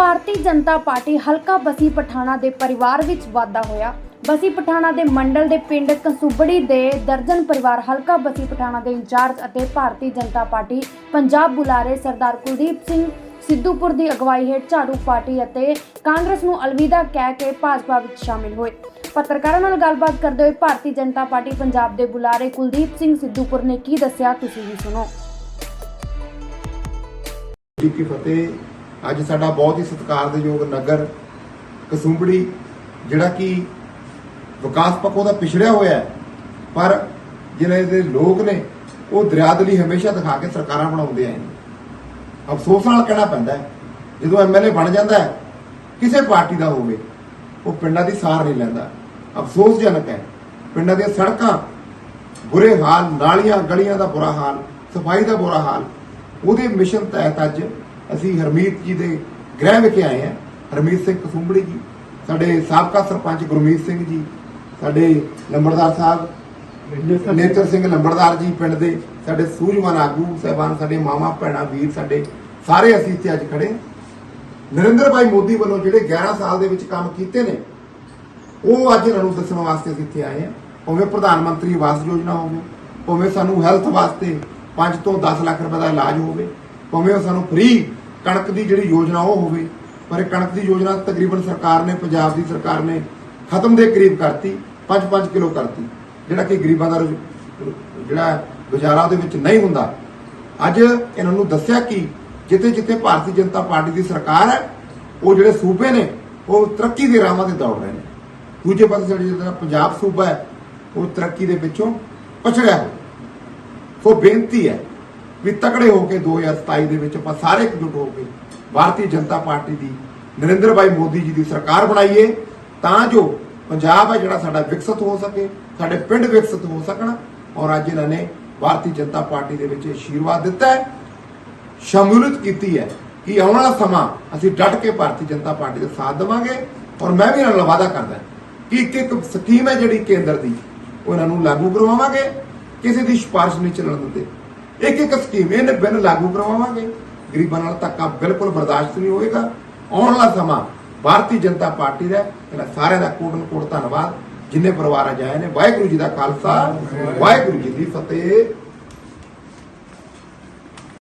Bharatiya Janata party ਹਲਕਾ ਬਸੀ ਪਠਾਣਾ ਦੇ ਪਰਿਵਾਰ ਵਿੱਚ ਵਾਧਾ ਹੋਇਆ। ਬਸੀ ਪਠਾਣਾ ਦੇ ਮੰਡਲ ਦੇ ਪਿੰਡ ਕਸੂਬੜੀ ਦੇ ਦਰਜਨ ਪਰਿਵਾਰ ਹਲਕਾ ਬਸੀ ਪਠਾਣਾ ਦੇ ਇੰਚਾਰਜ ਅਤੇ ਭਾਰਤੀ ਜਨਤਾ ਪਾਰਟੀ ਪੰਜਾਬ ਬੁਲਾਰੇ ਸਰਦਾਰ ਕੁਲਦੀਪ ਸਿੰਘ ਸਿੱਧੂਪੁਰ ਦੀ ਅਗਵਾਈ ਹੇਠ ਝਾੜੂ ਪਾਰਟੀ ਅਤੇ ਕਾਂਗਰਸ ਨੂੰ ਅਲਵਿਦਾ ਕਹਿ ਕੇ ਭਾਜਪਾ ਵਿੱਚ ਸ਼ਾਮਿਲ ਹੋਏ। ਪੱਤਰਕਾਰਾਂ ਨਾਲ ਗੱਲਬਾਤ ਕਰਦੇ ਹੋਏ ਭਾਰਤੀ ਜਨਤਾ ਪਾਰਟੀ ਪੰਜਾਬ ਦੇ ਬੁਲਾਰੇ ਕੁਲਦੀਪ ਸਿੰਘ ਸਿੱਧੂਪੁਰ ਨੇ ਕੀ ਦੱਸਿਆ ਤੁਸੀਂ ਵੀ ਸੁਣੋ। ਜੀ ਕੀ ਫਤਿਹ ਅੱਜ ਸਾਡਾ ਬਹੁਤ ਹੀ ਸਤਿਕਾਰ ਦੇ ਯੋਗ ਨਗਰ ਕਸੂੰਬੜੀ, ਜਿਹੜਾ ਕਿ ਵਿਕਾਸ ਪੱਖੋਂ ਦਾ ਪਿਛੜਿਆ ਹੋਇਆ ਹੈ, ਪਰ ਜਿਹੜੇ ਦੇ ਲੋਕ ਨੇ ਉਹ ਦਰਿਆ ਦੇ ਲਈ ਹਮੇਸ਼ਾ ਦਿਖਾ ਕੇ ਸਰਕਾਰਾਂ ਬਣਾਉਂਦੇ ਆਏ ਨੇ। ਅਫਸੋਸ ਨਾਲ ਕਹਿਣਾ ਪੈਂਦਾ ਹੈ, ਜਦੋਂ ਐਮਐਲਏ ਬਣ ਜਾਂਦਾ ਹੈ, ਕਿਸੇ ਪਾਰਟੀ ਦਾ ਹੋਵੇ, ਉਹ ਪਿੰਡਾਂ ਦੀ ਸਾਰ ਨਹੀਂ ਲੈਂਦਾ। ਅਫਸੋਸਜਨਕ ਹੈ, ਪਿੰਡਾਂ ਦੀਆਂ ਸੜਕਾਂ ਬੁਰੇ ਹਾਲ, ਨਾਲੀਆਂ, ਗਲੀਆਂ ਦਾ ਬੁਰਾ ਹਾਲ, ਸਫ਼ਾਈ ਦਾ ਬੁਰਾ ਹਾਲ, ਉਹਦੇ ਮਿਸ਼ਨ ਤਹਿਤ ਅੱਜ ਅਸੀਂ ਹਰਮੀਤ ਜੀ ਦੇ ਗ੍ਰਹਿ ਵਿਖੇ ਆਏ ਹਾਂ। ਹਰਮੀਤ ਸਿੰਘ ਕਸੂੰਬੜੀ ਜੀ ਸਾਡੇ ਸਾਬਕਾ ਸਰਪੰਚ ਗੁਰਮੀਤ ਸਿੰਘ ਜੀ ਸਾਡੇ ਲੰਬੜਦਾਰ ਸਾਹਿਬ ਨੇਤਰ ਸਿੰਘ। ਲੰਬੜਦਾਰ ਜੀ ਪਿੰਡ ਦੇ ਸਾਡੇ ਸੂਝਵਾਨ ਆਗੂ ਸਹਿਬਾਨ ਸਾਡੇ ਮਾਮਾ ਭੈਣਾ ਵੀਰ ਸਾਡੇ ਸਾਰੇ ਅਸੀਂ ਇੱਥੇ ਅੱਜ ਖੜੇ। ਨਰਿੰਦਰ ਭਾਈ ਮੋਦੀ ਵੱਲੋਂ ਜਿਹੜੇ 11 ਸਾਲ ਦੇ ਵਿੱਚ ਕੰਮ ਕੀਤੇ ਨੇ ਉਹ ਅੱਜ ਇਹਨਾਂ ਨੂੰ ਦੱਸਣ ਵਾਸਤੇ ਅਸੀਂ ਇੱਥੇ ਆਏ ਹਾਂ। ਭਾਵੇਂ ਪ੍ਰਧਾਨ ਮੰਤਰੀ ਆਵਾਸ ਯੋਜਨਾ ਹੋਵੇ ਭਾਵੇਂ ਸਾਨੂੰ ਹੈਲਥ ਵਾਸਤੇ 5 ਤੋਂ 10 ਲੱਖ ਰੁਪਏ ਦਾ ਇਲਾਜ ਹੋਵੇ ਭਾਵੇਂ ਉਹ ਸਾਨੂੰ ਫ੍ਰੀ ਕਣਕ ਦੀ ਜਿਹੜੀ ਯੋਜਨਾ ਉਹ ਹੋਵੇ, ਪਰ ਇਹ ਕਣਕ ਦੀ ਯੋਜਨਾ ਤਕਰੀਬਨ ਸਰਕਾਰ ਨੇ, ਪੰਜਾਬ ਦੀ ਸਰਕਾਰ ਨੇ ਖਤਮ ਦੇ ਕਰੀਬ ਕਰਤੀ 5-5 ਕਿਲੋ ਕਰਤੀ, ਜਿਹੜਾ ਕਿ ਗਰੀਬਾਂ ਦਾ ਰੁਜ਼- ਜਿਹੜਾ ਗੁਜ਼ਾਰਾ ਦੇ ਵਿੱਚ ਨਹੀਂ ਹੁੰਦਾ। ਅੱਜ ਇਹਨਾਂ ਨੂੰ ਦੱਸਿਆ ਕਿ ਜਿੱਥੇ ਜਿੱਥੇ ਭਾਰਤੀ ਜਨਤਾ ਪਾਰਟੀ ਦੀ ਸਰਕਾਰ ਹੈ, ਉਹ ਜਿਹੜੇ ਸੂਬੇ ਨੇ, ਉਹ ਤਰੱਕੀ ਦੇ ਰਾਹਾਂ ਤੇ ਦੌੜ ਰਹੇ ਨੇ। ਦੂਜੇ ਪਾਸੇ ਸਾਡੇ ਜਿਹੜਾ ਪੰਜਾਬ ਸੂਬਾ ਹੈ, ਉਹ ਤਰੱਕੀ ਦੇ ਵਿੱਚੋਂ ਪਛੜਿਆ ਹੋਇਆ। ਸੋ ਬੇਨਤੀ ਹੈ ਵੀ ਤਕੜੇ ਹੋ ਕੇ 2027 ਦੇ ਵਿੱਚ ਆਪਾਂ ਸਾਰੇ ਇਕਜੁੱਟ ਹੋ ਕੇ ਭਾਰਤੀ ਜਨਤਾ ਪਾਰਟੀ ਦੀ ਨਰਿੰਦਰ ਭਾਈ ਮੋਦੀ ਜੀ ਦੀ ਸਰਕਾਰ ਬਣਾਈਏ, ਤਾਂ ਜੋ ਪੰਜਾਬ ਹੈ ਜਿਹੜਾ ਸਾਡਾ ਵਿਕਸਿਤ ਹੋ ਸਕੇ, ਸਾਡੇ ਪਿੰਡ ਵਿਕਸਿਤ ਹੋ ਸਕਣ ਔਰ ਅੱਜ ਇਹਨਾਂ ਨੇ ਭਾਰਤੀ ਜਨਤਾ ਪਾਰਟੀ ਦੇ ਵਿੱਚ ਆਸ਼ੀਰਵਾਦ ਦਿੱਤਾ ਹੈ, ਸ਼ਮੂਲੀਅਤ ਕੀਤੀ ਹੈ ਕਿ ਆਉਣ ਵਾਲਾ ਸਮਾਂ ਅਸੀਂ ਡਟ ਕੇ ਭਾਰਤੀ ਜਨਤਾ ਪਾਰਟੀ ਦਾ ਸਾਥ ਦੇਵਾਂਗੇ ਔਰ ਮੈਂ ਵੀ ਇਹਨਾਂ ਨਾਲ ਵਾਅਦਾ ਕਰਦਾ ਕਿ ਇੱਕ ਇੱਕ ਸਕੀਮ ਹੈ ਜਿਹੜੀ ਕੇਂਦਰ ਦੀ, ਉਹ ਇਹਨਾਂ ਨੂੰ ਲਾਗੂ ਕਰਵਾਵਾਂਗੇ, ਕਿਸੇ ਦੀ ਸਿਫਾਰਿਸ਼ ਨਹੀਂ ਚੱਲਣ ਦਿੰਦੇ। ਇੱਕ ਇੱਕ ਸਕੀਮ ਇਹਨੇ ਬਿੱਲ ਲਾਗੂ ਕਰਵਾਵਾਂਗੇ। ਗਰੀਬਾਂ ਨਾਲ ਧੱਕਾ ਬਿਲਕੁਲ ਬਰਦਾਸ਼ਤ ਨਹੀਂ ਹੋਏਗਾ। ਆਉਣ ਵਾਲਾ ਸਮਾਂ ਭਾਰਤੀ ਜਨਤਾ ਪਾਰਟੀ ਦਾ ਇਹਨਾਂ ਸਾਰਿਆਂ ਦਾ ਕੋਟਨ ਕੋਟ ਧੰਨਵਾਦ। ਜਿੰਨੇ ਪਰਿਵਾਰ ਅੱਜ ਆਏ ਨੇ, ਵਾਹਿਗੁਰੂ ਜੀ ਦਾ ਖਾਲਸਾ, ਵਾਹਿਗੁਰੂ ਜੀ ਦੀ ਫਤਿਹ।